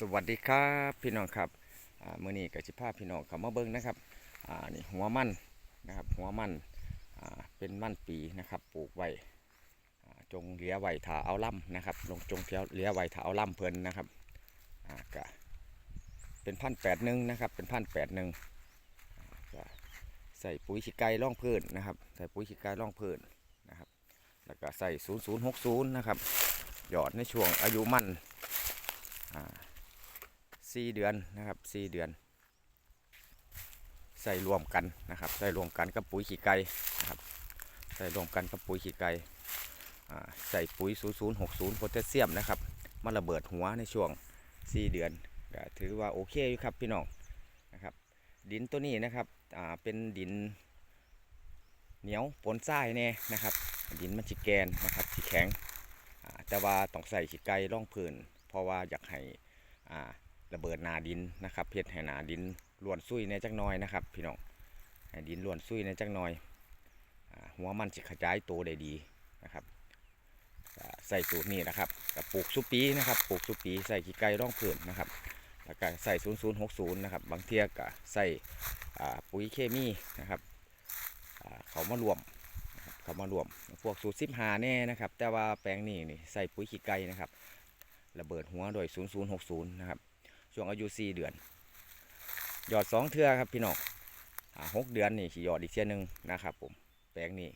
สวัสดีครับพี่น้องครับอ่ามื่อนี้กับจิภาพพี่น้องเขามาเบิ้งนะครับนี่หัวมันนะครับหัวมันเป็นมันปีนะครับปลูกไว้จงเลี้ยไว้ถาเอาล่ำนะครับลงจงเที่ยวเลี้ยไว้ถาเอาล่ำเพลินนะครับก็เป็นพันแปดหนึ่งนะครับเป็นพันแปดหนึ่งใส่ปุ๋ยขี้ไก่ร่องพืชนะครับใส่ปุ๋ยขี้ไก่ร่องพืชนะครับแล้วก็ใส่ศูนย์ศูนย์หกศูนย์นะครับหยอดในช่วงอายุมัน สี่เดือนนะครับสี่เดือน ใส่รวมกันนะครับ ใส่รวมกันกับปุ๋ยขี้ไก่นะครับ ใส่รวมกันกับปุ๋ยขี้ไก่ใส่ปุ๋ย 0060 โพแทสเซียมนะครับมาระเบิดหัวในช่วง 4 เดือนก็ถือว่าโอเคอยู่ครับพี่น้องนะครับ ดินตัวนี้นะครับเป็นดินเหนียวปนทรายแน่นะครับ ดินมันจิแกนนะครับจิแข็งแต่ว่าต้องใส่ขี้ไก่ร่องพื้น เพราะว่าอยากให้อ่า ระเบิดนาดินนะครับเพชรให้นาดินล้วนซุยในจักหน้อยนะครับ พี่น้องให้ดินล้วนซุยในจักหน้อยหัวมันจะขยายตัวได้ดีนะครับใส่สูตรนี้นะครับกับปลูกสุปีนะครับปลูกสุปีใส่ขี้ไก่ร่องผืนนะครับแล้วก็ใส่ 0060 นะครับ บางเทียก็ใส่ปุ๋ยเคมีนะครับเขามารวมเขามารวม พวกสูตรซิบหาแน่นะครับ แต่ว่าแปลงนี้นี่ใส่ปุ๋ยขี้ไก่นะครับ ระเบิดหัวโดย 0060 นะครับ ช่วงอายุ4เดือน หยอด2เทือครับพี่น้องหกเดือนนี่สิหยอดอีกเทือหนึงนะครับผมแปลงนี้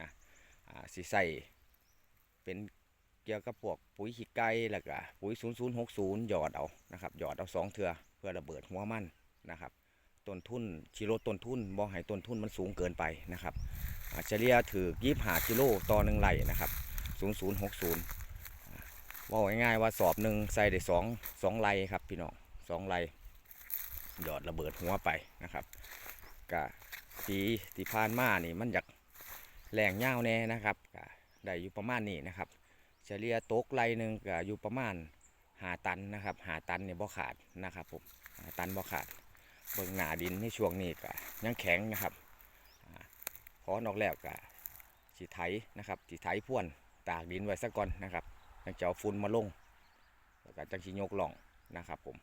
นะสิใส่เป็นเกี่ยวกับพวกปุ๋ยขี้ไก่แล้วก็ปุ๋ย 0060 หยอดเอานะครับหยอดเอา2เทือเพื่อระเบิดหัวมันนะครับต้นทุนชิโลต้นทุนบ่ให้ต้นทุนมันสูงเกินไปนะครับอ่าเฉลี่ยถือ25กิโลต่อหนึ่งไร่นะครับ 0060 ว่าง่ายๆว่าสอบหนึ่งใส่ได้สองสองไลครับพี่น้องสองไลหยอดระเบิดหัวไปนะครับกะปีที่ผ่านมานี่มันอยากแรงเง่าแน่นะครับกะได้อยู่ประมาณนี้นะครับ เฉลี่ยตกไลหนึ่งก็อยู่ประมาณหาตันนะครับหาตันเนี่ยบ่ขาดนะครับผมหาตันบ่ขาดเบิ่งหนาดินในช่วงนี้ก็ยังแข็งนะครับอ่าพอนอกแล้วก็สีไถนะครับสีไถพ่วนตากดินไว้ซะก่อนนะครับ จังจะเอาฝุ่นมาลงแล้วก็จังชิยกหล่องนะครับผม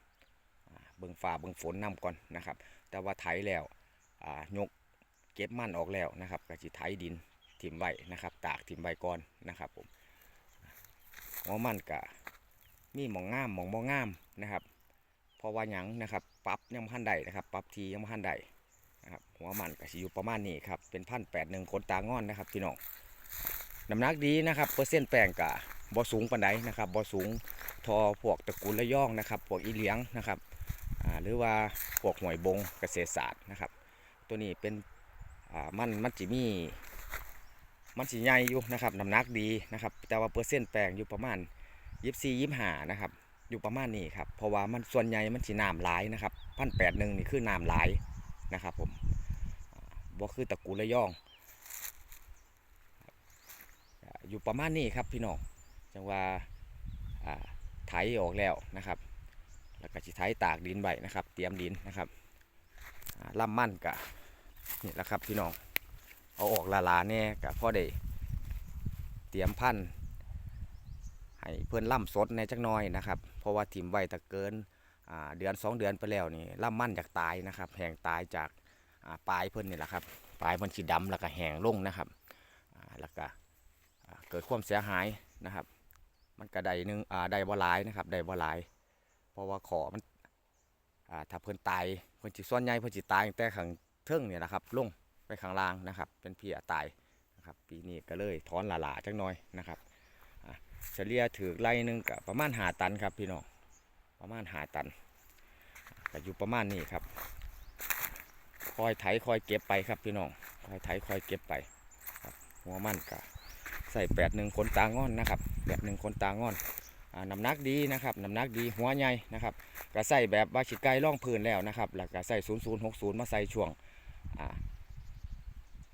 เบิ่งฟ้าเบิ่งฝนนํก่อนนะครับ แต่ว่าไถแล้วยกเก็บมั่นออกแล้วนะครับก็สิไถดินถิ่มไว้นะครับ ตากถิ่มไว้ก่อนนะครับผมหัวมันก็มีหมองงามหมองบ่งามนะครับเพราะว่าหยังนะครับปรับยังบ่ทันใดนะครับปรับทียังบ่ทันใดนะครับหัวมันก็สิอยู่ประมาณนี้ครับเป็นพันแปดหนึ่งคนตางอนนะครับพี่น้องน้ำหนักดีนะครับเปอร์เซ็นต์แป้งกะ บ่สูงปานใดนะครับบ่สูงทอพวกตระกูลระย่องนะครับพวกอีเหลียงนะครับหรือว่าพวกหวยบงเกษตรศาสตร์นะครับ ตัวนี้เป็นมันมันจิมีมันสิใหญ่อยู่นะครับน้ำหนักดีนะครับ แต่ว่าเปอร์เซ็นต์แป้งอยู่ประมาณยี่สี่ยี่ห้านะครับ อยู่ประมาณนี้ครับ เพราะว่ามันส่วนใหญ่มันสิน้ำหลายนะครับพันแปดหนึ่งนี่คือน้ำหลายนะครับผมอ่าบ่คือตระกูลระย่อง อยู่ประมาณนี้ครับพี่น้อง จังว่าอ่าไถออกแล้วนะครับ แล้วก็สิไถตากดินไว้นะครับ เตรียมดินนะครับอ่าล่ำมั่นกะนี่แหละครับพี่น้อง เอาออกลาลาแน่กะพ่อได้เตรียมพันธุ์ให้เพื่อนล่ำสดในจักน้อยนะครับ เพราะว่าถิ่มไว้ต่เกินเดือนสองเดือนไปแล้วนี่ล่ำมั่นจากตายนะครับแหงตายจากาปลายเพิ่อนนี่แหละครับปลายมันสีดำแล้วก็แหงลงนะครับแล้วก็เกิดความเสียหายนะครับ มันก็ไดนึงอ่าได้บ่หลายนะครับได้บ่หลาย เพราะว่าขอมันอ่าถ้าเพิ่นตายเพิ่นสิส่วนใหญ่เพิ่นสิตายแต่ข้างเทิงเนี่ยนะครับลงไปข้างล่างนะครับเป็นเพียตายนะครับปีนี้ก็เลยถอนหลาๆจักหน่อยนะครับเฉลี่ยถือไร่นึงก็ประมาณหาตันครับพี่น้องประมาณหาตันก็อยู่ประมาณนี้ครับคอยไถคอยเก็บไปครับพี่น้องคอยไถคอยเก็บไปหัวมันก็ ใส่แปดหนึ่งคนตางอนนะครับแปดหนึ่งคนตางอนน้ำหนักดีนะครับน้ำหนักดีหัวใหญ่นะครับก็ใส่แบบว่าขีไก่ล่องพื้นแล้วนะครับแล้วก็ใส่ศูนย์ศูนย์หกศูนย์มาใส่ช่วงอา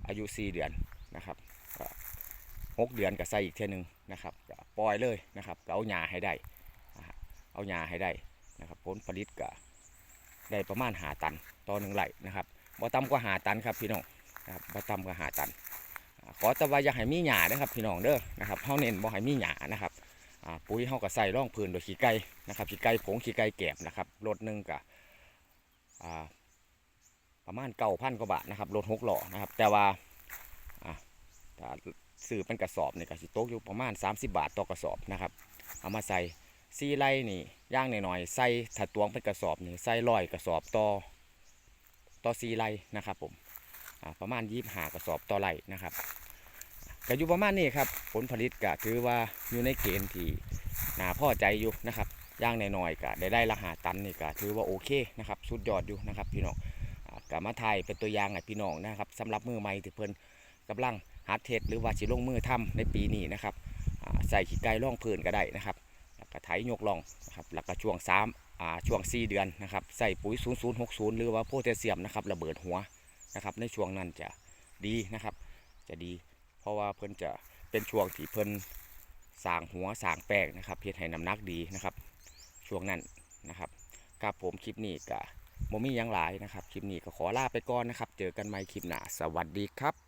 อายุสี่เดือนนะครับหกเดือนก็ใส่อีกเท่หนึงนะครับปล่อยเลยนะครับเอาหญ้าให้ได้เอาหญ้าให้ได้นะครับผลผลิตก็ได้ประมาณหาตันต่อหนึ่งไร่นะครับบ่ต่ำกว่าหาตันครับพี่น้องนะครับบ่ต่ำกว่าหาตัน ขอแต่ว่าอย่าให้มีหยานะครับพี่น้องเด้อนะครับเฮาเน้นบ่ให้มีหยานะครับปุ๋ยเฮาก็ใส่ร่องพื้นโดยขี้ไก่นะครับขี้ไก่ผงขี้ไก่แกบนะครับรถหนึ่งก็อ่าประมาณเก้าพันกว่าบาทนะครับรถหกหล้อนะครับ แต่ว่าถ้าซื้อเป็นกระสอบเนี่ยก็สิตกอยู่ประมาณ 30 บาทต่อกระสอบนะครับเอามาใส่ซีไร่นี่ย่างหน่อยๆใส่ถัดตวงเป็นกระสอบนี่ใส่ร้อยกระสอบต่อต่อซีไร่นะครับผม ประมาณยี่หากระสอบต่อไร่นะครับก็อยู่ประมาณนี้ครับผลผลิตก็ถือว่าอยู่ในเกณฑ์ที่น่าพอใจอยู่นะครับย่างหน่อยๆก็ได้ได้ละหาตันนี่ก็ถือว่าโอเคนะครับสุดยอดอยู่นะครับพี่น้องอ่าก็มาไทยเป็นตัวอย่างให้พี่น้องนะครับสำหรับมือใหม่ที่เพิ่นกำลังหัดเทศหรือว่าสิลงมือทำในปีนี้นะครับใส่ขี้ไก่ร่องพื้นก็ได้นะครับแล้วก็ไถยกล่องนะครับแล้วก็ช่วง3อ่าช่วง 4 เดือนนะครับใส่ปุ๋ย 0060 หรือว่าโพแทสเซียมนะครับระเบิดหัว นะครับ ในช่วงนั้นจะดีนะครับ จะดี เพราะว่าเพิ่นจะเป็นช่วงที่เพิ่นสางหัวสางแป้งนะครับเพื่อให้น้ำหนักดีนะครับ ช่วงนั้นนะครับกับผมคลิปนี้กับโมมี่ยังหลายนะครับ คลิปนี้ก็ขอลาไปก่อนนะครับ เจอกันใหม่คลิปหน้าสวัสดีครับ